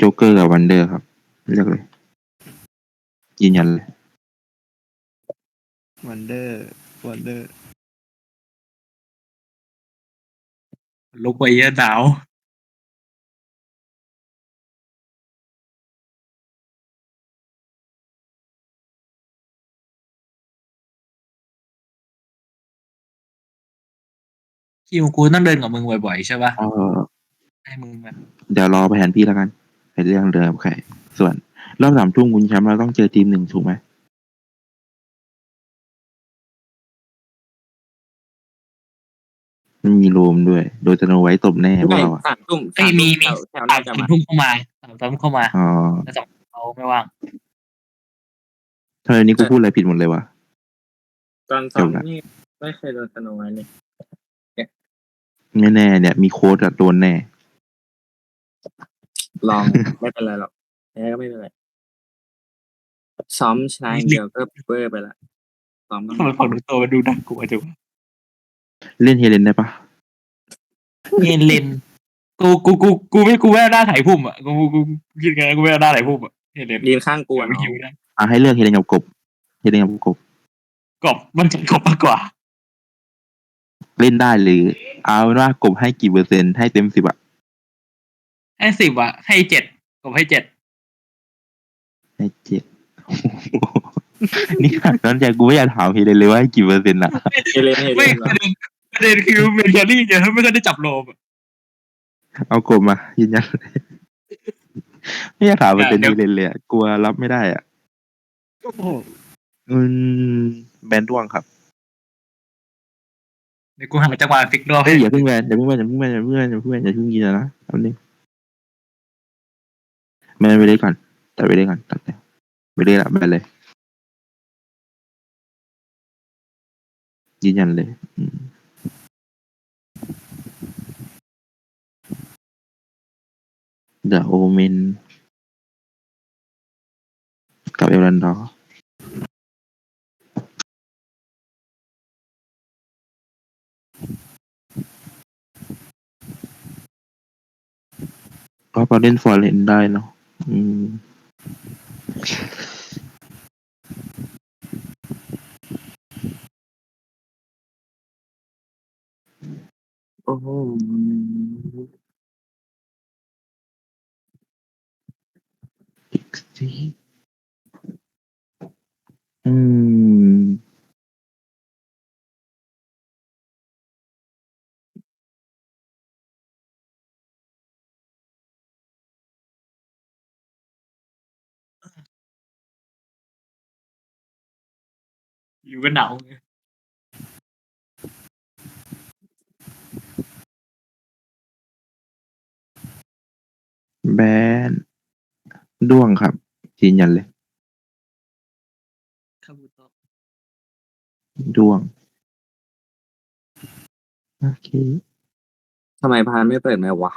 โจ๊กเกอร์กับวันเดอร์ครับ เลือกเลย ยืนยันเลย วันเดอร์ วันเดอร์ ลุกไปเยอะหนาวคิวกูต้องเดินกับมึงบ่อยๆใช่ปะเออให้มึงแบบเดี๋ยวรอไปแทนพี่แล้วกัน ในเรื่องเดิมใครส่วนรอบสามทุ่มคุณแชมป์เราต้องเจอทีมหนึ่งถูกไหมมันมีโรมด้วย โดยจะโนไว้ตบแน่พวกเราอะสามทุ่มเอ้ยมีมีแถวแถวสาน่ามจะมาทุ่มเข้ามาสามทุ่มเข้ามาอ๋อแต่สองเขาไม่ว่างทำไมนี้กูพูดอะไรผิดหมดเลยวะตอนซ้อมนี่ไม่เคยโดนสโนว์ไว้เลยไม่แน่เนี่ย มีโค้ดอะโดนแน่ ลองไม่เป็นไรหรอกแพ้ก็ไม่เป็นไรซ้อมชนะอย่างเดียวก็เบอร์ไปละซ้อมต้องทำไมฝั่งนู้นตัวมันดูน่ากลัวจังวะเล่นเฮเลนได้ปะเยนเลนกูกูกูกูไม่กูไม่เอาหน้าถ่ายพุ่มอะกูกูกูคิดไงกูไม่เอาหน้าถ่ายพุ่มอะเยนเลนยืนข้างกูอะไม่เนาะหิวนะอะให้เลือกเฮเลนกับกบเฮเลนกับกบกบมันจะกบมากกว่า เล่นได้หรือ เอาเป็นว่ากบให้กี่เปอร์เซ็นต์ให้เต็มสิบอะ ให้สิบอะให้เจ็ดกบให้เจ็ดให้เจ็ดโอ้โหนี่ขนาดนั้นใจกูไม่อยากถามเฮเลนเลยว่าให้กี่เปอร์เซ็นต์อะเฮเลนเฮเลไม่นประเด็นประเด็นคือเมนเทอรี่เนี่ยไม่ค่อยได้จับโลมอะเอากบมายืนยันไม่อยากถามเปอร์เซ็นต์เดี๋เฮยวเลนเลยอะกลัวรับไม่ได้อะโอ้โหอืมแบนด้วงครับเดี๋ยวกูหาจังหวะฟิกดอเฮ้ยอย่าเพิ่งแบนอย่าเพิ่งแบนอย่าเพิ่งแบนอย่าเพิ่งแบนอย่าเพิ่งแบนอย่าเพิ่งยินนะเอาหนึ่ง แบนไปเลยก่อนตัดไปเลยก่อนตัดเลยไปเลยละแบนเลยยืนยันเลยเดอะโอเมนกับเอลรันดอก็พอเล่นฟอร์เรนได้เนาะ อืมโอ้โอืมอยู่กันหนาวไงแบนด้วงครับยืนยันเลยคาบุโตะด้วง โอเคทำไมพานไม่เปิดไหมวะ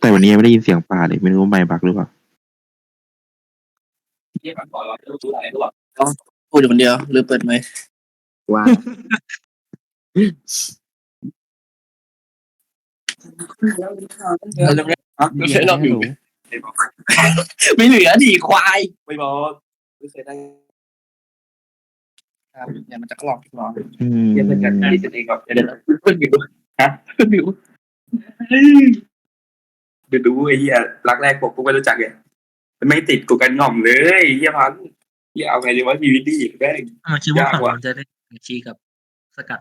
แต่วันนี้ยังไม่ได้ยินเสียงปลาเลย ไม่รู้ว่าไมค์บักหรือเปล่า พูดอยู่คนเดียวหรือเปิดไหมค์ว่าเราจะไม่ฮะไม่ใช่เราอยู่ไม่เหลือดิควายไม่บอกไม่เคยได้ครับเนี่ยมันจะกรอกกรอกอืมเดี๋ยวมันจะได้จะเองก่อนเดี๋ยวเดี๋ยวเพิ่งอยู่ฮะเพิ่งอยู่ไปดูไอ้เหี้ยรักแรกผมกูไม่รู้จักไงมัน ไม่ติดกูกันง่อมเลยไอ้เหี้ยพันเหี้ยเอาไงดีวะชีวิตดีแม่งมันคิดว่ายากฝั่งว่ะมันจะได้ชีกับสกัด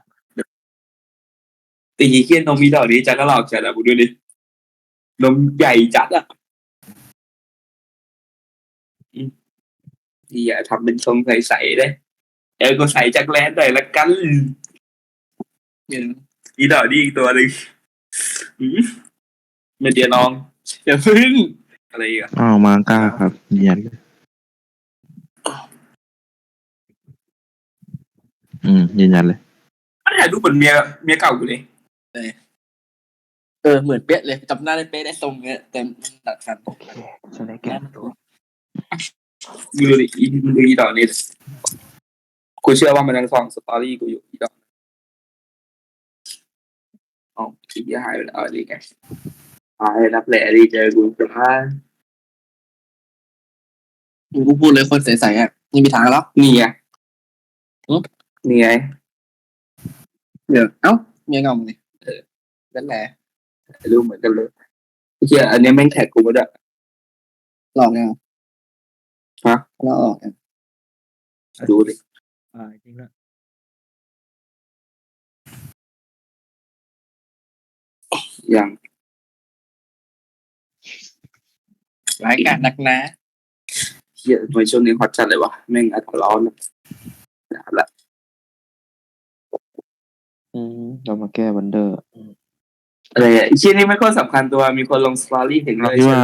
ตีเหี้ยนมมีดอกนี้จัดก็หลอกจัดอะกูดูดินมใหญ่จัดอะอืมเหี้ยทำเป็นทรงใสๆเลยเออกูใส่จักรแลนหน่อยละกันเนี่ยอีดอกนี่อีกตัวหนึ่งอืมไม่เดียวน้องอย่าเพึ่ง อะไรอีกอะอ้าวมังก้าครับยืนยันเลยอืมยืนยันเลย มันถ่ายรูปเหมือนเมียเมียเก่ากูเลยเออเหมือนเป๊ะเลยจำหน้าได้เป๊ะได้ทรงเนี้ยแต่มันตัดฟันฉันได้แก้ตัวมึงดูดิอีมึงดูอีดอกนี่ดิกูเชื่อว่ามันยังส่องสตอรี่กูอยู่อีดอกอ๋อคลิปจะหายไปแล้วอะไรไง ตายรับแหล่ดีเจอกูจะพากูพูดเลยคนใสๆอะไม่มีทางแล้วนี่ไงหึนี่ไงเดี๋ยวเอ้าเมียเงาเลยเออนั่นแหละรู้เหมือนกันเลยไอ้เหี้ยอันเนี้ยแม่งแท็กกูมาด้วยหลอกยังฮะเราออกยังดูดิอ่าจริงแล้วอย่าง รายการนักนะเหี้ยทำไมช่วงนี้ฮอตจัดเลยวะแม่งอากาศร้อนอะนะครับละอืมเรามาแก้วันเดอร์อะไรอะไอ้เชี่ยนี่ไม่ค่อยสำคัญตัวมีคนลงสตอรี่ถึงเลยที่ว่า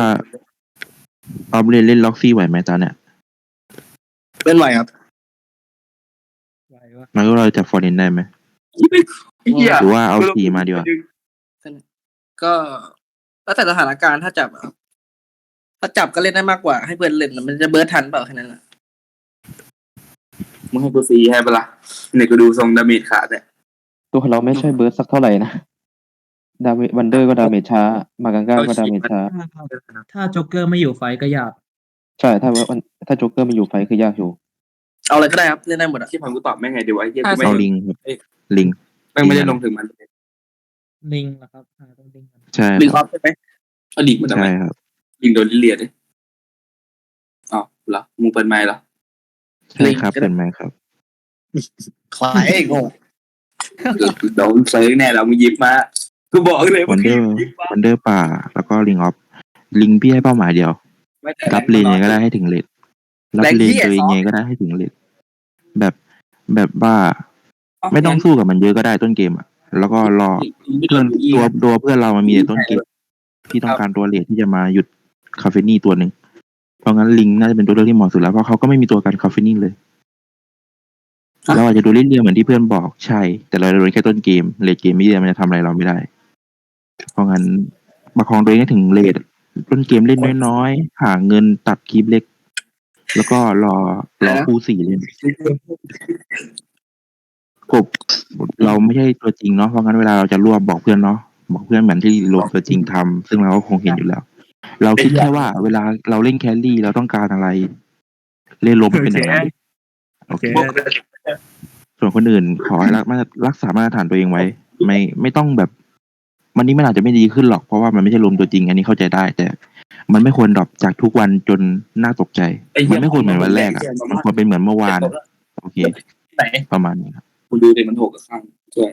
ออฟเล่นเล่นล็อกซี่ไหวไหมตอนเนี้ยเป็นไหวครับไว้ว่ามันก็เราจะฟอร์เรนได้ไหมไอ้เหี้ยหรือว่าเอาทีมาดีกว่าก็แล้วแต่สถานการณ์ถ้าจับ อะถ้าจับก็เล่นได้มากกว่าให้เพื่อนเล่นมันจะเบิร์ดทันเปล่าแค่นั้นแหละมึงให้กูซีให้ปะล่ะเนี่ยกูดูทรงดาเมจขาดเนี่ยตัวเราไม่ใช่เบิร์ดสักเท่าไหร่นะดาเมจวันเดอร์ก็ดาเมจช้า มากังก้าก็ดาเมจช้า ถ้าโจ๊กเกอร์ไม่อยู่ไฟก็ยาก ใช่ถ้าว่าถ้าโจ๊กเกอร์ไมาอยู่ไฟคือยากอยู่เอาอะไรก็ได้ครับเล่นได้หมดอะที่พังกูตอบแม่งไงดีวะไอ้เหี้ยกูไม่เอาลิงครับลิง แม่งไม่ได้ลงถึงมัน ลิงนะครับอ่าต้องลิงกันใช่ลิงออฟใช่ไหมเอาดิมันทำไม ใช่ครับ ยิงโดนลิเลียดเลยอ๋อเหรอมึงเปิดไมค์เหรอใช่ครับเป็นไหมครับขายไอ้โง่โดนเซิร์งแน่เรามึงหยิบมากูบอกเลยวันเดอร์หยิบมาวันเดอร์ป่า แล้วก็ลิงออฟลิงพี่ให้เป้าหมายเดียวไม่แต่รับเลนยังไงก็ได้ให้ถึงเลนรับเลนตัวเองยังไงก็ได้ให้ถึงเลนแบบแบบว่าไม่ต้องสู้กับมันเยอะก็ได้ต้นเกมอะแล้วก็รอเพื่อนตัวตัวเพื่อนเรามันมีแต่ต้นเกมที่ต้องการตัวเลทที่จะมาหยุด คาเฟนี่ตัวหนึ่ง เพราะงั้นลิงน่าจะเป็นตัวเลือกที่เหมาะสุดแล้ว เพราะเขาก็ไม่มีตัวกันคาเฟนี่เลย เราอาจจะดูเล่นเรียงเหมือนที่เพื่อนบอกใช่ แต่เราโดนแค่ต้นเกมเลทเกมไม่ได้มันจะทำอะไรเราไม่ได้ เพราะงั้นประคองตัวเองให้ถึงเลทต้นเกมเล่นน้อยๆหาเงินตัดคลิปเล็ก แล้วก็รอรอคู่สี่เล่นกบเราไม่ใช่ตัวจริงเนาะเพราะงั้นเวลาเราจะรวบบอกเพื่อนเนาะบอกเพื่อนเหมือนที่รวมตัวจริงทำซึ่งเราก็คงเห็นอยู่แล้ว เราคิดแค่ว่า เวลาเราเล่นแครี่เราต้องการอะไร เล่นลมเป็นอย่างนั้นโอเคส่วนคนอื่นขอให้รักมารักษามาตรฐานตัวเองไว้ ไม่ไม่ต้องแบบวันนี้มันอาจจะไม่ดีขึ้นหรอกเพราะว่ามันไม่ใช่ลมตัวจริง อันนี้เข้าใจได้ แต่ มันไม่ควรดรอปจากทุกวันจนน่าตกใจ มันไม่ควรเหมือนวันแรกอะมันควรเป็นเหมือนเมื่อวาน โอเคไหนประมาณนี้ครับกูดูดิมันหกกับข้างช่วย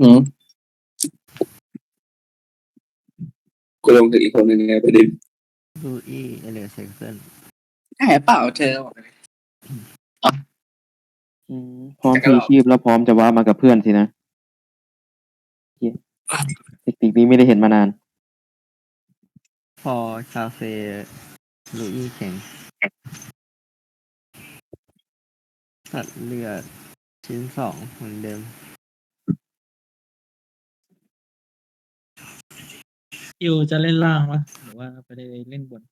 อืม กูลงถึงอีกคนหนึ่งไงประเด็นดูอีเอเลเซนเซนแหมเปล่าเธอบอกเลยอืมพร้อมพีชีพแล้วพร้อมจะว้ามากับเพื่อนสินะเหี้ยเทคนิคนี้ไม่ได้เห็นมานาน พอชาเฟลูอีแข็งตัดเลือดชิ้นสองเหมือนเดิม คิวจะเล่นล่างวะหรือว่าไปได้เล่นบน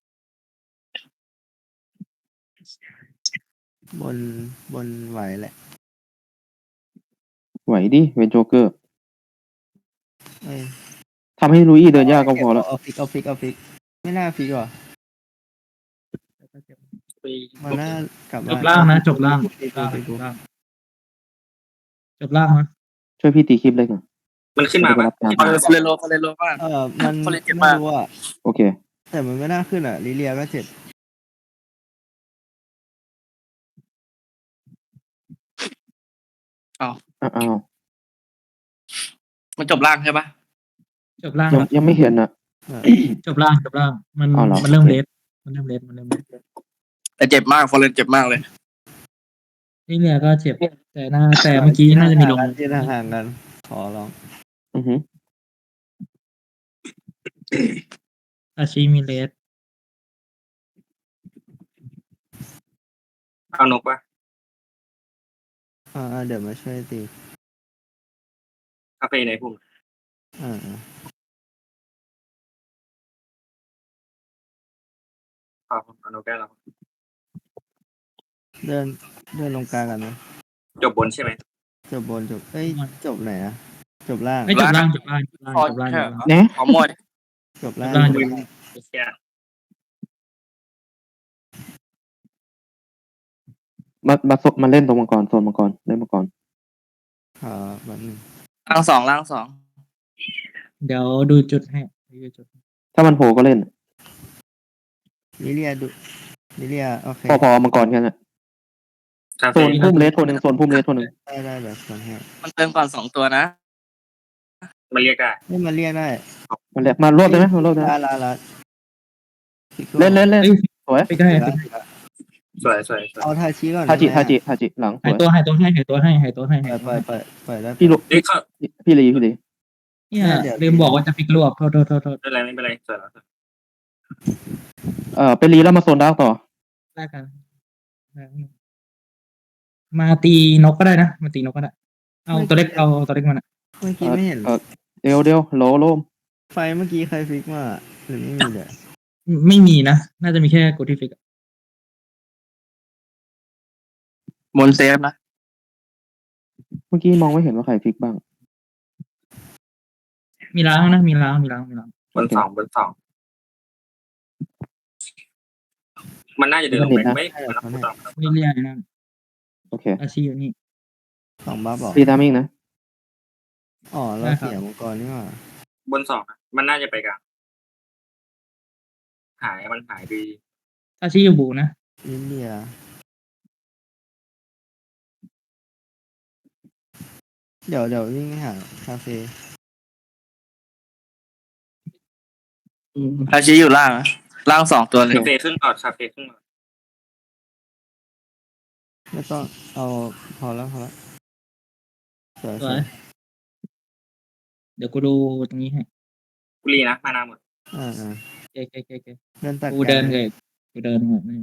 บนบนไหวแหละไหวดิเวนโจเกอร์เอ้ยทำให้ลุยเดินยากก็พอแล้ว เอาฟิกเอาฟิกเอาฟิกไม่น่าฟิกหรอแล้วก็เก็บมันน่ากลับจบ้าบล่างนะจบล่างฟิกล่างฟิกจบล่างจบล่างนะช่วยพี่ตีคลิปเลยก่อน มันขึ้นมาจะไปปะรับงานเออฟอเรโลฟอเรโลบ้างเออมันเขาเล่นเจ็บไม่มาก รู้อะโอเค แต่มันไม่น่าขึ้นอะลิเลียก็เจ็บอ้าวมันจบล่างใช่ปะจบล่างยังครับยังไม่เห็นอะ จบล่างจบล่าง มันอ๋อเหรอ มันเริ่มเลสมันเริ่มเลสมันเริ่มเลสแต่เจ็บมากฟอเรนเจ็บมากเลย นี่เนี่ยก็เจ็บแต่น่าแต่เมื่อกี้น่าจะมีลง ที่ห่างๆกัน ขอลอง อือหืออาชีมีเลสเอานกปะอ่าๆเดี๋ยวมาช่วยตีคาเฟ่ไหนพุ่มอ่าเอาเอานกแก้วเราๆเดินเดินลงกลางกันไหมจบบนใช่ไหมจบบนจบเอ้ยจบไหนอะ จบล่างไม่จบล่างจบล่างจบล่างพอจบล่างแค่จบล่างเนี่ยขอหมดจบล่างจบล่างจบล่างไอ้เหี้ยมามาโซมาเล่นตรงมังกรโซนมังกรเล่นมังกรอ่าแบบนึงล่างสองล่างสองเดี๋ยวดูจุดให้ดูจุดถ้ามันโผล่ก็เล่นลิเลียดูลิเลียโอเคพอพอมังกรแค่นั้นคาโซเฟ่นพุ่มเลสตัวหนึ่งโซนพุ่มเลสตัวหนึ่งได้ได้แบบมันแห้งมันเติมก่อนสองตัวนะ มันเรียกได้นี่มันเรียกได้มันแหละมารวบได้ไหมมารวบได้ไหมลาลาลาเล่นเล่นเล่นเอ้ยสวยไปได้ลาสวยสวยสวยเอาทาชิก่อนทาจิได้ไหมทาจิทาจิหลังสหายวยตัวหายตัวให้หายตัวให้หายตัวให้ปล่หาอยยปตัวล่อยให้ปล่อยปล่อยได้พี่ลุเอ้ยเข้าพี่ลีพี่ลีเนี่ยลืมบอกว่าจะพลิกรวบโทษโทษโทษโทษไม่เป็นไรไม่เป็นไรสวยแล้วเอ่อไปรีแล้วมาโซนดาร์กต่อแลกกันมาตีนกก็ได้นะมาตีนกก็ได้เอาตัวเล็กเอาตัวเล็กมันอะ เมื่อกี้ไม่เห็น เออเดียวเดียวโหลโลมไฟเมื่อกี้ใครฟิกมาหรือไม่มีเลยไม่มีนะ น่าจะมีแค่กูที่ฟิกอะบนเซฟนะ เมื่อกี้มองไม่เห็นว่าใครฟิกบ้าง มีล้างนะ มีล้าง มีล้าง มีล้างบนสองบนสองมันน่าจะเดินลงไปไม่มันรับผู้ต่อนี่เรียกไอ้นั่นโอเคอาชีพอยู่นี่สองบัฟหรอรีทามิ่งนะ อ๋อเราได้ครับเสียมังกรนี่หว่าบนสองนะมันน่าจะไปกลางหายมันหายดีอาชีพอยู่บูนะลิเลียเดี๋ยวเดี๋ยววิ่งไปหาคาเฟ่ทาชิอยู่ล่างนะล่างสองตัวเลย คาเฟ่ขึ้นก่อนคาเฟ่ขึ้นก่อนไม่ต้องเอาพอแล้วพอแล้วสวยสสววยย เดี๋ยวกูดูตรงนี้ให้กุลีนะมานาหมดอ่าอ่าเก๊กเก๊กเก๊กเก๊กเดินตัดกูเดินเลยกูเดินหมดนี่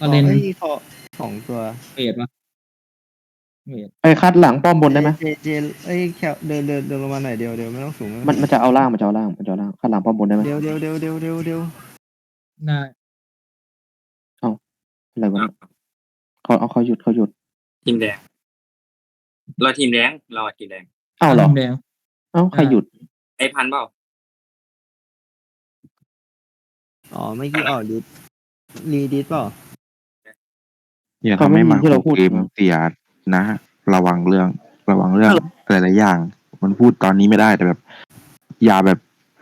ก็เล่นเอ้ยขอสองตัวเปรตปะเปรตไปคัดหลังป้อมบนได้ไหมเจเจเอ้ยแคเดินเดินเดินลงมาหน่อยเดียวเดียวไม่ต้องสูงไต้องมันมันจะเอาล่างมันจะเอาล่างมันจะเอาล่างคัดหลังป้อมบนได้ไหมเดียวเดียวเดียวเดียวเดียวเดียวได้อะไรวะเขาเอาเขาหยุดเขาหยุดทีมแดง เราทีมแดงเราอะทีมแดงอ้าวเหรอแดงเอ้าใครหยุดไอ้พันเปล่าอ๋อไม่อกี้ออกดิสรีดิสเปล่าอย่าเขาทำไม่ให้มีมาที่เราพูดเกมเสียนะ ระวังเรื่อง ระวังเรื่องหลายๆอย่าง มันพูดตอนนี้ไม่ได้แต่แบบ อย่าแบบ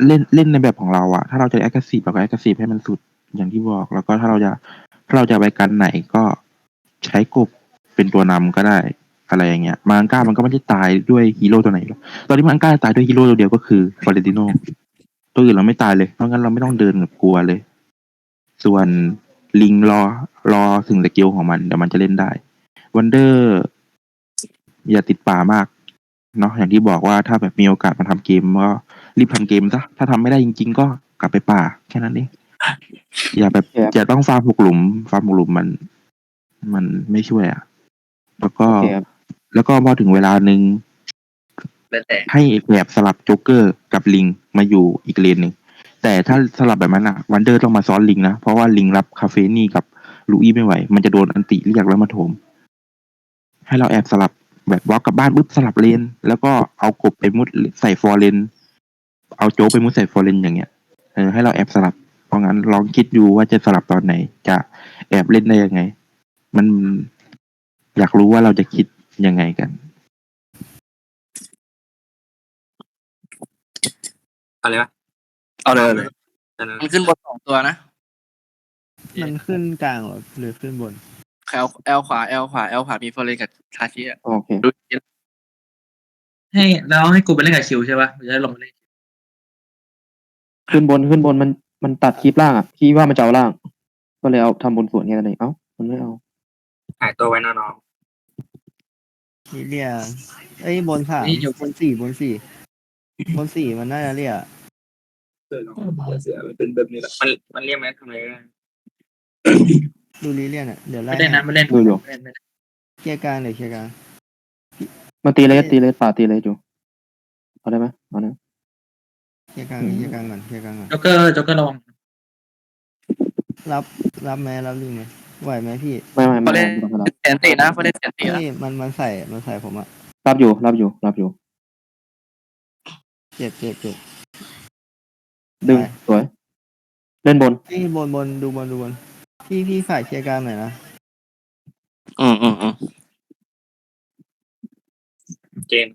เล่นเล่นในแบบของเราอะถ้าเราจะแอคทีฟเราก็แอคทีฟให้มันสุดอย่างที่บอก แล้วก็ถ้าเราจะถ้าเราจะไปกันไหนก็ใช้กบเป็นตัวนำก็ได้ อะไรอย่างเงี้ยมังก้ามันก็ไม่ได้ตายด้วยฮีโร่ตัวไหนหรอกตอนนี้มังก้าตายด้วยฮีโร่ตัวเดียวก็คือฟอเรนติโนตัวอื่นเราไม่ตายเลยเพราะงั้นเราไม่ต้องเดินแบบกลัวเลย ส่วนลิงรอรอถึงสกิลของมันเดี๋ยวมันจะเล่นได้วันเดอร์ อย่าติดป่ามากเนาะอย่างที่บอกว่าถ้าแบบมีโอกาสมาทำเกมก็รีบทำเกมซะถ้าทำไม่ได้จริง ๆ ก็กลับไปป่า แค่นั้นเองอย่าแบบครับอย่าต้องฟาร์มหกหลุม ฟาร์มหกหลุมมัน มันไม่ช่วยอะแล้วก็โอเคครับ แล้วก็พอถึงเวลาหนึ่งแล้วแต่ให้แบบสลับโจ๊กเกอร์กับลิงมาอยู่อีกเลนหนึ่งแต่ถ้าสลับแบบนั้นอะวันเดอร์ต้องมาซ้อนลิงนะ เพราะว่าลิงรับคาเฟนี่กับลูอี้ไม่ไหว มันจะโดนอันติเรียกแล้วมาโถม ให้เราแอบสลับแบบวอลกลับบ้านปุ๊บสลับเลน แล้วก็เอากบไปมุดใส่ฟอร์เลน เอาโจ๊กไปมุดใส่ฟอร์เลนอย่างเงี้ยเออให้เราแอบสลับ เพราะงั้นลองคิดดูว่าจะสลับตอนไหน จะแอบเล่นได้ยังไง มันอยากรู้ว่าเราจะคิด ยังไงกัน เอาเลยวะเอาเลยเอาเลยเอาเลยมันขึ้นบนสองตัวนะมันขึ้นกลางเหรอหรือขึ้นบนแอลแอลขวาแอลขวาแอลขวามีฟอร์เรนกับทาชิอะโอเคดูให้แล้วให้กูไปเล่นกับคิวใช่ปะกูจะได้ลงไปเล่นขึ้นบนขึ้นบนมันมันตัดคลิปล่างอะคิดว่ามันจะเอาล่าง ก็เลยเอาทำบนส่วนแค่นั้นเองเอ้ามันไม่เอาหายตัวไว้นะน้อง ลิเลียเอ้ยบนสามบนสี่บนสี่บนสี่มันน่าจะเรียกเสียมันเป็นแบบนี้แหละมันมันเรียกไหมทำอะไรก็ได้ดูลิเลียน่ะเดี๋ยวไล่ไม่เล่นนะไม่เล่นดูอยู่ ไม่เล่นไม่เล่นเคลียร์กลางเดี๋ยวเคลียร์กลางมันตีเลสตีเลสป่าตีเลสอยู่เอาได้ไหมเอานะเคลียร์กลางเคลียร์กลางก่อนเคลียร์กลางก่อนจ็อกเกอร์จ็อกเกอร์ระวังรับรับไหมรับลิงไหม ไหวไหมพี่ไม่ไม่ฟอไม่ร์เรนไม่ต้องรับเสียนตินะฟอร์เรนเสียนตินะนี่มันมันใส่มันใส่ผมอะรับอยู่รับอยู่รับอยู่ เจ็บเจ็บเจ็บดึงไปสวย เล่นบนไอ้บนบนดูบนดูบนพี่พี่ฝ่ายเคลียร์กลางหน่อยนะอืมอืมอืมเจน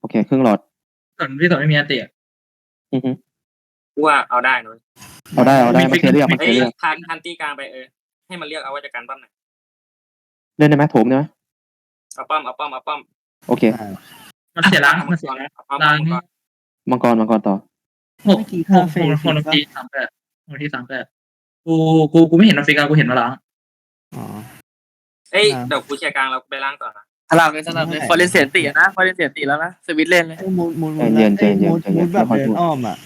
โอเคครึ่งหลอดส่วนพี่ต่อไม่มีอันติอะอือฮึกูว่าเอาได้เนอะเอาได้เอาได้มาเคลียร์เรียกมาเคเฮ้ลียยร์เรียกทันทันตีกลางไปเออ ให้มันเรียกเอาไว้จากการปั้มหน่อยเล่นได้ไหมโถมได้ไหมเอาป้อมเอาป้อมเอาป้อมโอเคอ่ามันเสียล้างมันเสียล้างเอาป้อมล้างเอาป้อมมังกรมังกรต่อหกหกหกหกนาทีสามแปดหกนาทีสามแปดกูกูกูไม่เห็นนาฟิกากูเห็นมาล้างอ๋อเอ้ยอ่าเดี๋ยวกูเคลียร์กลางเราไปล่างต่อนะสลับเลยสลับเลยฟอร์เรนเสียนตีนะฟอร์เรนเสียนตีแล้วนะสวิตเล่นเลยไอ้มุดมุดมุดใจเย็นไอ้ใจเย็นมุดใจเย็มุนดแบบค่อยๆเดินพูดอ้อมอะ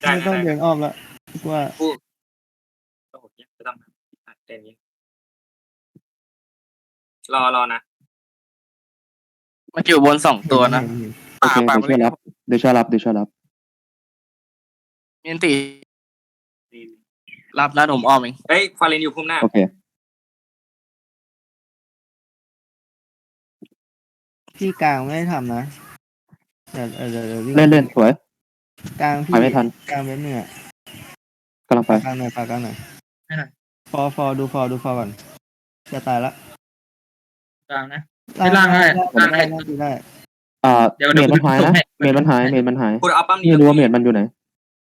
ได้ไม่ต้องได้เดินอ้อมแล้วกูว่ากูโอ้โหไม่ต้อง อะเต้นนี้ รอรอนะมันอยู่บนสองตัวนะเห็เห็นโอเคป่าเดี๋ยวช่วยรับเดี๋ยวช่วยรับเดี๋ยวช่วยรับเมียนตีรับแล้วผมอ้อมเองเฮ้ยฟาเรนอยู่พุ่มหน้า โอเคพี่กลางไม่ได้ทำนะเดี๋ยวเดี๋ยวเดี๋ยววิ่งเล่นเล่นสวย กลางพี่ถ่ายไม่ทัน กลางเว็บหนึ่งอะกำลังไปกลางหน่อยปากกลางหน่อย ให้หน่อยฟอฟอดูฟอดูฟอก่อนจะตายละกลางนะ ไม่ล่างได้ล่างได้ ล่างได้อ่าเดี๋ยวเมเดี๋ยวดมันหายนะส่งให้เมดมันหายเมดมันหายกูเอาปั้มไม่รู้ว่าเมดมันอยู่ไหน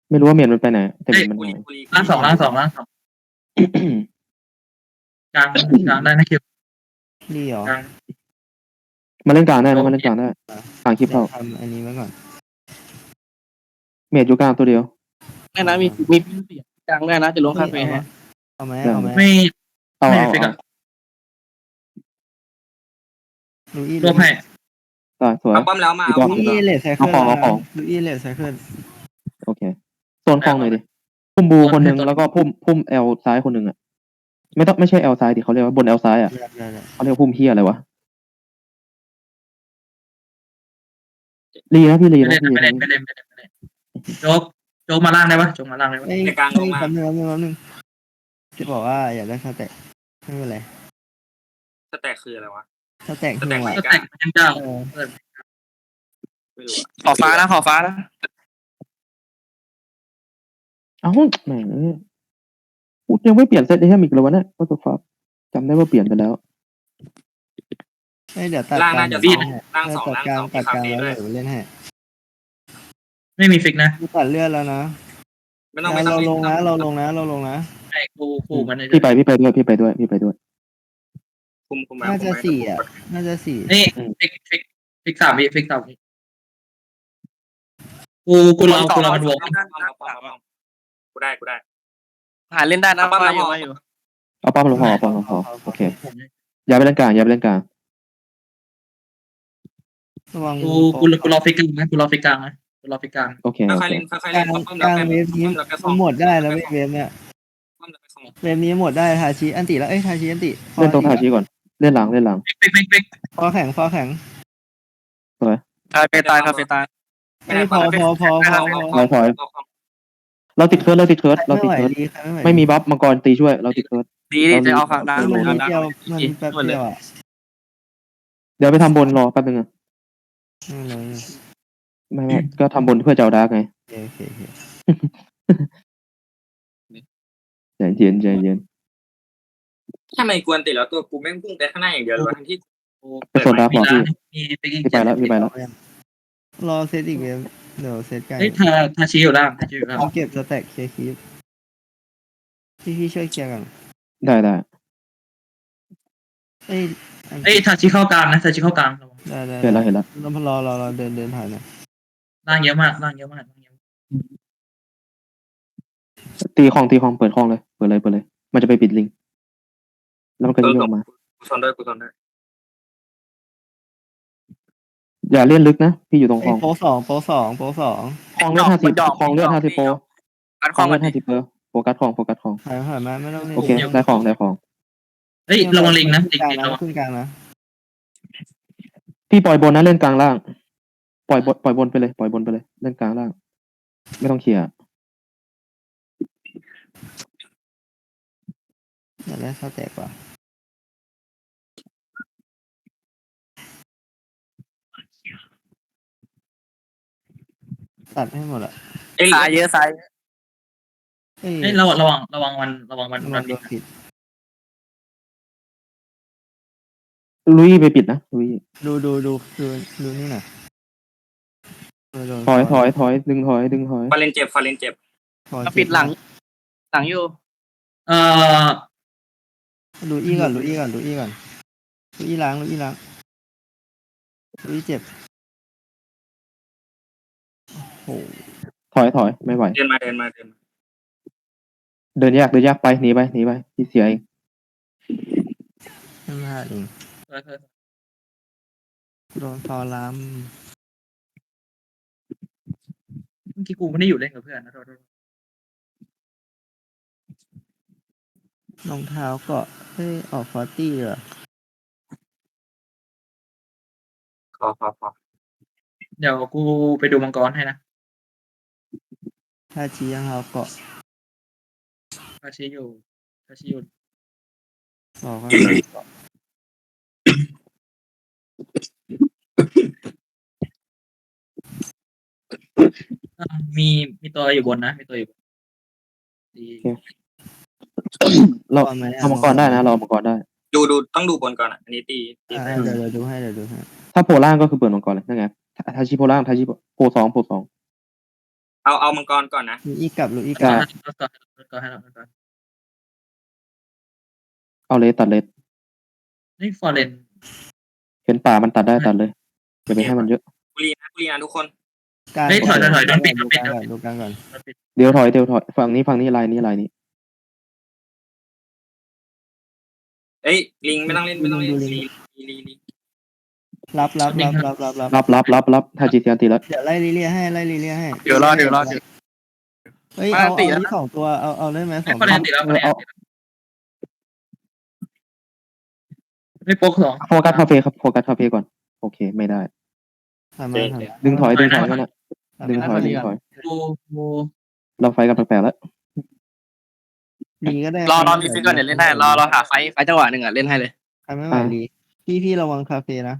ไม่รู้ว่าเมดมันไปไหนแต่เมดมันกูหารีย กูรีล้างสองล้างสองล้างสองกลางกลางได้นะคิวดีเหรอกลางมาเล่นกลางได้นะมาเล่นกลางได้กลางคลิปเดี๋ยเข้าวทำอันนี้ไว้ก่อน เมดอยู่กลางตัวเดียวแม่นะมีมีเสียงกลางแม่นะจะลงคาเฟ่ให้ เอาไหมได้เอาไหมไม่เอาไม่เอาฟิกเอาอะดูอีรวมให้ได้สวย เอาป้อมแล้วมาอีกเอารอบป้อมดูอีเลทไซเคิลเอาของเอาของดูอีเลทไซเคิลโอเคโซนคลองหน่อยดิพุ่มบูคนหนึ่งแล้วก็พุ่มพุ่มแอลซ้ายคนหนึ่งอะ ไม่ต้องไม่ใช่แอลซ้ายดิเขาเรียกว่าบนแอลซ้ายอะได้ได้ได้เขาเรียกว่าพุ่มเฮียอะไรวะรีนะพี่รีไม่นะเล่นพี่ไม่รีเล่นไม่เล่นไม่เล่นไม่เล่นโจ๊กโจ๊กมาล่างได้ปะโจ๊กมาล่างได้ปะเอ้ยในกลางลงมา แป๊บนึงแป๊บนึงแป๊บนึง จะบอกว่าอยากได้สแต็กไม่เป็นไรสแต็กคืออะไรวะสแต็กสคือแต็กอะไรก็แต่งเป็นเจ้าเออไม่รู้อะขอฟ้านะขอฟ้านะเอ้าแหมพูดยังไม่เปลี่ยนเซตไอเทมอีกเลยวะเนี่ยก็ตัวฟ้าจำได้ว่าเปลี่ยนไปแล้วเอ้ยเดี๋ยวตัดล่างน่าจะกสลองล่างสองตัดล่างกลางสองตัดคากลางเฟ่แล้วด้วยเดี๋ยวเล่นให้ไม่มีฟิกนะกูตัดเลือดแล้วนะไม่ต้องไม่ต้อเรางลงนะเราลงนะเราลงนะ ไอ้กูกูมันเลยพี่ไปพี่ไปด้วยพี่ไปด้วยพี่ไปด้วย คุมคุมไว้น่าจะคุมไว้สี่อะ น่าจะสี่นี่ฟิกฟิกฟิกสามวิฟิกสามวิกูกูรอกูรอมันวงเอาป้อมเอาป้อมเอาป้อมกูได้กูได้หาเล่นได้นะเอาป้อมมาอยู่เอาป้อมมาอยู่เอาป้อมลงพอเอาป้อมลงพอโอเคอย่าไปเล่นกลางอย่าไปเล่นกลางระวังกูกูกูรอฟิกกลางนะกูรอฟิกกลางนะกูรอฟิกกลางโอเคโอค่อยเคๆเล่นค่อยๆกลาเล่งนป้อมกแล้วลางแค่เวฟนี้ป้อมแล้วแค่สอมังนหมดได้แล้วเวฟเวฟเนี่ย ป้อมแล้วแค่สองเวฟนี้หมดได้ทาชิอันติแล้วเอ้ยทาชิอันติเล่นตัวทาชิก่อน เล่นหลังเล่นหลังฟิกฟิกฟิกฟิกฟอแข็งฟอแข็งคาเฟ่ตายคาเฟ่ตายเอ้ยพอพอพอพอพอถอยถอยเราติดเคิร์ดเราติดเคิร์ดเราไม่ติดไหวเคิร์ดดีครับไม่ไหวไม่มีบัฟมังกรตีช่วย เราติดเคิร์ดดีดีจะเอาข้างล่างมันลงนิข้าดงล่างเดียวมันแป๊บเดียวอะเดี๋ยวไปทำบนรอแป๊บนึงอะอืมเลยไม่ไม่ก็ทำบนเพื่อจะเอาดาร์กไง ใจเย็นใจเย็นทำไมกวนติดแล้วตัวกูแม่งพุ่งไปข้างหน้าอย่างเดียวเลยวะทั้งที่กูเปิดมีร้านมีฟิกพี่ไปแล้วพี่ไปแล้วรอเซตอีกเวฟเดี๋ยวเซตกันเฮ้ยทาทาชิอยู่ล่างทาชิอยู่ล่างผมเก็บสแต็กเคลียร์คลิปพี่พี่ช่วยเคลียร์กันได้ได้เอ้ยเอ้ยทาชิเข้ากลางนะทาชิเข้ากลางได้ได้เห็นแล้วเห็นแล้วเรารอรอรอเดินเดินผ่านนะล่างเยอะมากล่างเยอะมากล่างเยอะมาก ตีคลองตีคลองเปิดคลองเลย เปิดเลยเปิดเลย มันจะไปปิดลิงก์แล้วมันก็จะโยกมา กูซ้อนด้วยกูซ้อนด้วยอย่าเล่นลึกนะ พี่อยู่ตรงคลไอ้องโปรสองโปรสองโปรสองคลองเลือดห้าสิบคลองเลือดห้าสิบโปรอัดคคลอองงมัเลือนดห้าสิบโปรโฟกัสคลองโฟกัสคลองถอยถอยมาไม่ต้องเล่นโอเคได้ของได้ของเฮ้ยระวังลิงนะลิงกลางลิงนะระวังขึ้นกลางนะพี่ปล่อยบนนะเล่นกลางล่าง ปล่อยบนปล่อยบนไปเลย ปล่อยบนไปเลย เล่นกลางล่าง ไม่ต้องเคลียร์ แล้วเข้าวแตกว่ะตัดให้หมดอะไอ้ยสายเยอะสายเอ้เระวังระวังระวังวันระวังวันมัวันดนี้นผิด ลุยไปปิดนะลุยดูดูดูดูดูนี่หน่อถอยถอยถอยดึงถอยดึงถอย ฟาเลนเจ็บฟาเลนเจ็บ ถอย ปิดหลัง หลังอยู่ เอ่อ ดูอี้ก่อนดูอี้ก่อนดูอี้ก่อนดูอี้ล้างดูอี้ล้างดูอี้เจ็บโอ้โหถอยถอยไม่ไหว เดินมาเดินมาเดินมาเดินยากเดินยากไปหนีไปหนีไปที่เสียเองไม่พลาดเองเออเออโดนฟอลลัมเมื่อกี้กูไม่ได้อยู่เล่นกับเพื่อนนะโทษโทษ รองเท้าก็เฮ้ยออกฟอร์ตี้เหรอขอขอขอเดี๋ยวกูไปดูมังกรให้นะถ้าชี้รองเท้าเกาะทาชิอยู่ทาชิอยู่บอกว่าเกาะอ่ามีมีตัวอยู่บนนะ มีตัวอยู่บนดี เราก่อนไหมเอามังกรได้นะเราเอามังกรได้ ดูดูต้องดูบนก่อนอะอันนี้ตีตีอ่าไปเดี๋ยวเดี๋ยวดูให้เดี๋ยวดูให้ถ้าโพล่างก็คือเปิดมังกรเลยนั่นไงทาชิโพล่างทาชิโพสองโพสองเอาเอามังกรก่อนนะดูอี้กลับดูอี้กได้ลับรถก่อนรถก่อนให้เรารถก่อนเอาเลสตัดเลสนี่ฟอร์เรนเห็นป่ามันตัดได้ตัดเลยอย่าไปให้มันเยอะกุลีนะกุลีนะทุกคนกลางเฮ้ยถอยถอยถอยโดนปิดโดดูนกปิดลางโดก่อนนปิด ดูกลางก่อนโดนปิดเดี๋ยวถอยเดี๋ยวถอยฝั่งนี้ฝั่งนี้ลายนี้ลายนี้ เอ้ยลิงไม่ต้องเล่นไม่ต้องเล่นลีลีลีลีรับรับรับรับรับรับรับรับรับรับทาจิเซียนตีแล้วเดี๋ยวไล่ลิเลียให้ไล่ลิเลียให้เดี๋ยวรอเดี๋ยวรอเดี๋ยวเฮ้ยมาเอาติเอาแล้วที่สองตัวเอาเอาได้ไหมสไม่องฟอร์ตัเรวนติดแล้วฟอร์เรนติดแล้วไม่โป๊กสองโฟกัสคาเฟ่ครับโฟกัสคาเฟ่ก่อน โอเค ไม่ได้ทำมาทำดึงถอยดึงถอยนั่นแหละดึงถอยดึงถอยกูกูเราไฟกันแปลกๆแล้ว ลีก็ได้รอรอรีฟิกก่อนเดี๋ยวเล่นให้รอรอหาไฟไฟจังหวะหนึ่งอะเล่นให้เลยใครไม่ไหวลีพี่พี่ระวังคาเฟ่นะ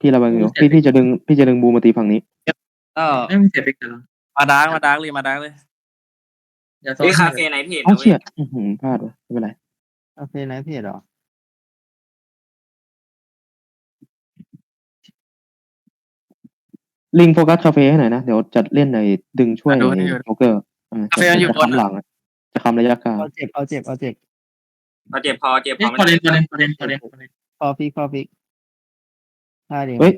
พี่ระวังอยู่พี่พี่จะดึงพี่จะดึงบูมาตีฝั่งนี้ก็ไม่มีเสียฟิกแต่ละมาดาร์กมาดาร์กเลยมาดาร์กเลยเดี๋ยวโซเฮ้ยนคาเฟ่ไหนเพจเอานะเว้เชี่ยยอื้อหือพลาดวะไม่เป็นไรคาเฟ่ไนท์เพจเหรอลิงโฟกัสคาเฟ่ให้หน่อยนะ เดี๋ยวจะเล่นในดึงช่วยในโจ๊กเกอร์อ่าจะจะค้ำหลังอะ จะค้ำระยะกลางเอาเจ็บเอาเจ็บเอาเจ็บเอาเจ็บพอเจ็บพนี่อฟอร์เรไม่นฟอร์เรนฟอร์เรนฟอร์เรนฟอร์เรนพอฟิกพอฟิกท่าเดียวเฮ้ย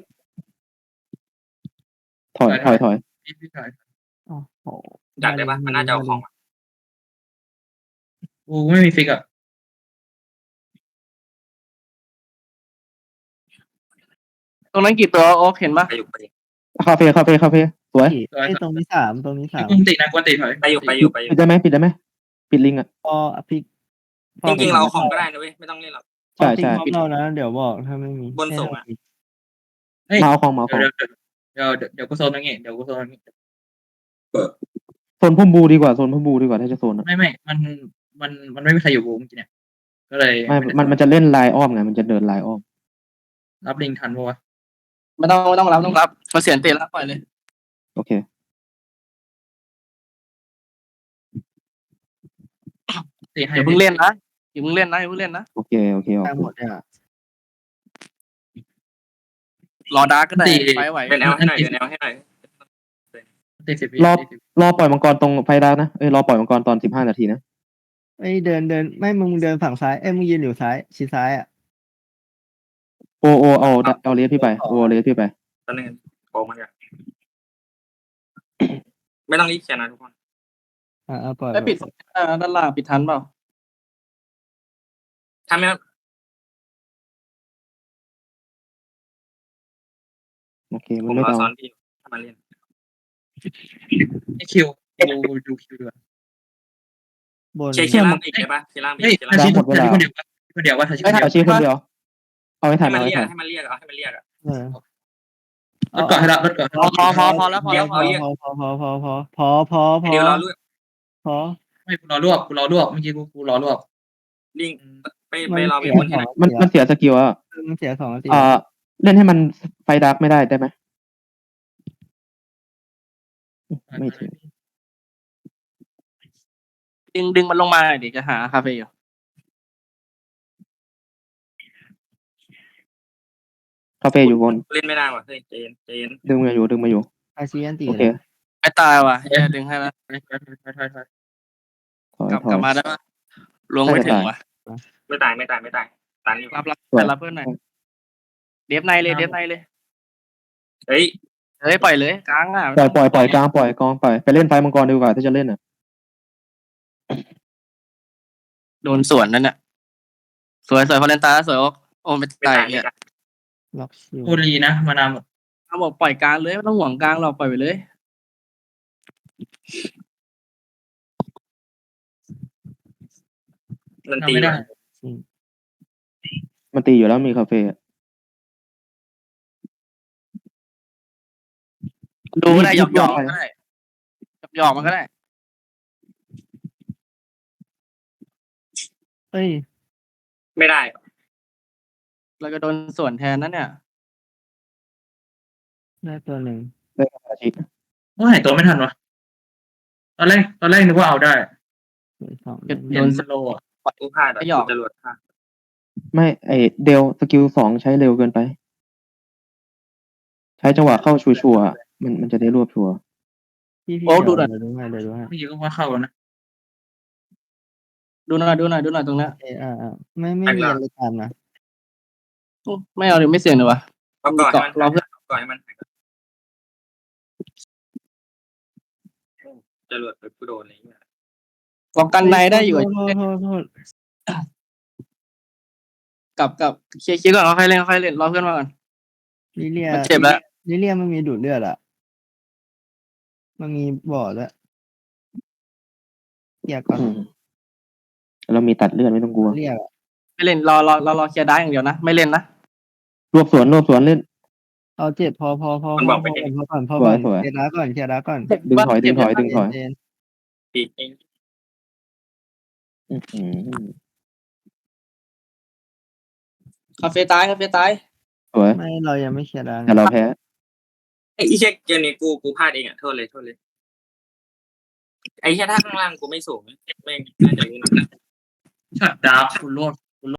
ถอยถอยถอยพี่พี่ชายโอ้โหดักได้ปะมันน่าจะเอาของอะกูไม่มีฟิกอะตรงนั้นกี่ตัวโอ๊คเห็นปะไปอยู่ไปอยู่คาเฟ่คาเฟ่คาเฟ่สวยเอ้ยตรงนี้สามตรงนี้สามกวนตินะกวนติถอยไปอยู่ไปอยู่ไปอยู่ปิดได้ไหมปิดได้ไหม ปิดลิงอะ พอฟิกจริงๆเราเอาของก็ได้นะเว้ยไม่ต้องเล่นหรอก ใช่ใช่ใช่ใช่เรานะ เดี๋ยวบอกถ้าไม่มีบนส่งอะ เฮ้ยมาเอาของมาเอาของเดี๋ยวเดี๋ยวเดี๋ยวเดี๋ยวกูโซนอย่างงี้เดี๋ยวกูโซนอย่างงี้โซนพุ่มบูดีกว่าโซนพุ่มบูดีกว่าถ้าจะโซนอะไม่ไม่มันมันมันไม่มีใครอยู่บูเมื่อกี้เนี่ยก็เลยไม่มันมันจะเล่นลายอ้อมไงมันจะเดินลายอ้อม รับลิงทันปะวะไม่ต้องไม่ต้องรับไม่ต้องรับเขาเสียนเตะแล้วปล่อยเลยโอเค ตีให้อย่าเพิ่งเล่นนะอย่าเพิ่งเล่นนะอย่าเพิ่งเล่นนะโอเคโอเคออกทั้งหมดเนี่ยรอดาร์กก็ได้ไฟไหวเดินแอลให้หน่อยเดินแอลให้หน่อยตีสิบวิรอบตีสิบรอปล่อยมังกรตรงไฟดาวนะเอ้ยรอปล่อยมังกรตอนสิบห้านาทีนะเอ้ยเดินเดินไม่มึงเดินฝั่งซ้ายเอ้ยมึงยืนอยู่ซ้ายชิดซ้ายอะโอโอเอาเอาเลสพี่ไปโอเอาเลสพี่ไปตอนนึงโอ้มันกันไม่ต้องรีบเขียนนะทุกคน อ่าปล่อยได้ปิดอ่า ด้านล่างปิดทันเปล่าถ้าไม่โอเคผมันมไม่รอเอาสอนพี่ถ้ามาเล่น ไอคิว ดู ดูคิวด้วยบนเชียร์เชียร์ล่างอีกได้ปะเชียร์ล่างอีกเฮ้ยเชียร์ล่างทาชิทาชิคนเดียวคนเดียวว่าทาชิคนเดียวเอาชี้คนเดียวเอาไว้ทัให้น มันเอาไว้เรียกทัน ให้มันเรียก เอาให้มันเรียกอะ เออรถก่อนให้ละรถก่อนพอพอ พอ พอแล้ว พอพแล้อวพอ พอ พอ พอ พอ พอ พอ พอเดี๋ยวเราลุย พอไม่กูรอรวบกูรอรวบเมื่อกี้กูกูรอรวบลิงไปมัไปนรอไปเสียบนสที่อไหนงมันมันเสียสกิลอะมันเสียสองนาทีเอ่อเล่นให้มันไฟดักไม่ได้ได้ไหมไม่ถึงดึงดึงมันลงมาหน่อยดิจะหาคาเฟ่อยู่คาเฟ่อยู่บนเล่นไม่ได้ว่ะเฮ้ยเจนเจนดึงมาอยู่ดึงมาอยู่อาเซียนตีโอเคเลย ไม่ตายว่ะเหี้ยดึงให้แล้วถอยกลับถกลัอบยมาได้ปะลวงไม่ถึงว่ะไม่ตายไม่ตายไม่ตายตันอยู่รับรับสวยรับเพื่อนหน่อยเดฟในเลยเดฟในเลยเฮ้ยเฮ้ยปล่อยเลยกลางอะปล่อยปล่อยปล่อยกลางปล่อยกองปล่อยไปเล่นไฟมังกรดีกว่าถ้าจะเล่นอะโดนสวนนั่นน่ะสวยสวยพอเลนตาสวยโอ๊คโอ้ไม่ไม่ตายตายไม่เนี่ยตายล็อกชิวพูดดีนะ มานาวหมดเขาบอกปล่อยกลางเลยไม่ต้องห่วงกลางหรอกปล่อยไปเลย มันเราตีไม่ได้ มันตีอยู่แล้วมีคาเฟ่อะดูก็ได้หยอกหยอกไปก็ได้หยอกหยอกมันก็ได้ เอ้ย ไม่ได้ เราก็โดนสวนแทนนั่นเนี่ย ได้ตัวหนึ่งได้อาชิ ว่าหายตัวไม่ทันวะ ตอนแรกตอนแรกนึกว่าเอาได้สวยสองเก็บเห็นมันโลอะกูพลาดอะไม่หยอก จรวดพลาดไม่ไอเดลสกิลสองใช้เร็วเกินไป ใช้จังหวะเข้าชัวร์ๆอะมันมันจะได้รวบชัวร์พี่พี่โอ้ดูหน่อยเดี๋ยวดูให้เดี๋ยวดูให้ไม่คิดว่าเข้าแล้วนะดูหน่อยดูหน่อยดูหน่อยตรงเนี้ยเอออ่าอ่าไม่ไม่มีอะไรตามนะอู้ไม่เอาดิไม่เสี่ยงเลยวะ เอาก่อนให้มันรอเพื่อน เอาก่อนให้มันหายก่อน จรวดไปกูโดนอะไรอย่างเงี้ยกองกันในได้อยู่ โทษโทษโทษโทษกับกับเคลียร์เคลียร์ก่อนค่อยเล่นค่อยเล่นรอเพื่อนมาก่อน ลิเลียมันเจ็บแล้ว ลิเลียมันมีดูดเลือดอะมันมีบ่อด้วยอยากก่อนอืมเรามีตัดเลือดไม่ต้องกลัว เรียกอะไม่เล่นรอรอรอรอเคลียร์ได้อย่างเดียวนะ ไม่เล่นนะ รวบสวนรวบสวนเล่น เอาเจ็บพอพอพอมันพบออกพไปอเองพอก่อนพอก่อนสวยๆเคลียร์ดาก่อนเคลียร์ดาก่อนดึงถอยดึงถอยดึงถอยเจนปีกเองอื้อหือคาเฟ่ตายคาเฟ่ตายสวยไม่เรายังไม่เคลียร์ดาแต่เราแพ้ไอ้เช็คเกมนี้กูกูพลาดเองอะโทษเลยโทษเลย ไอ้แค่ถ้าข้างล่างกูไม่สูงแม่งน่าจะรู้นะช็อตดาร์ฟคุณโลด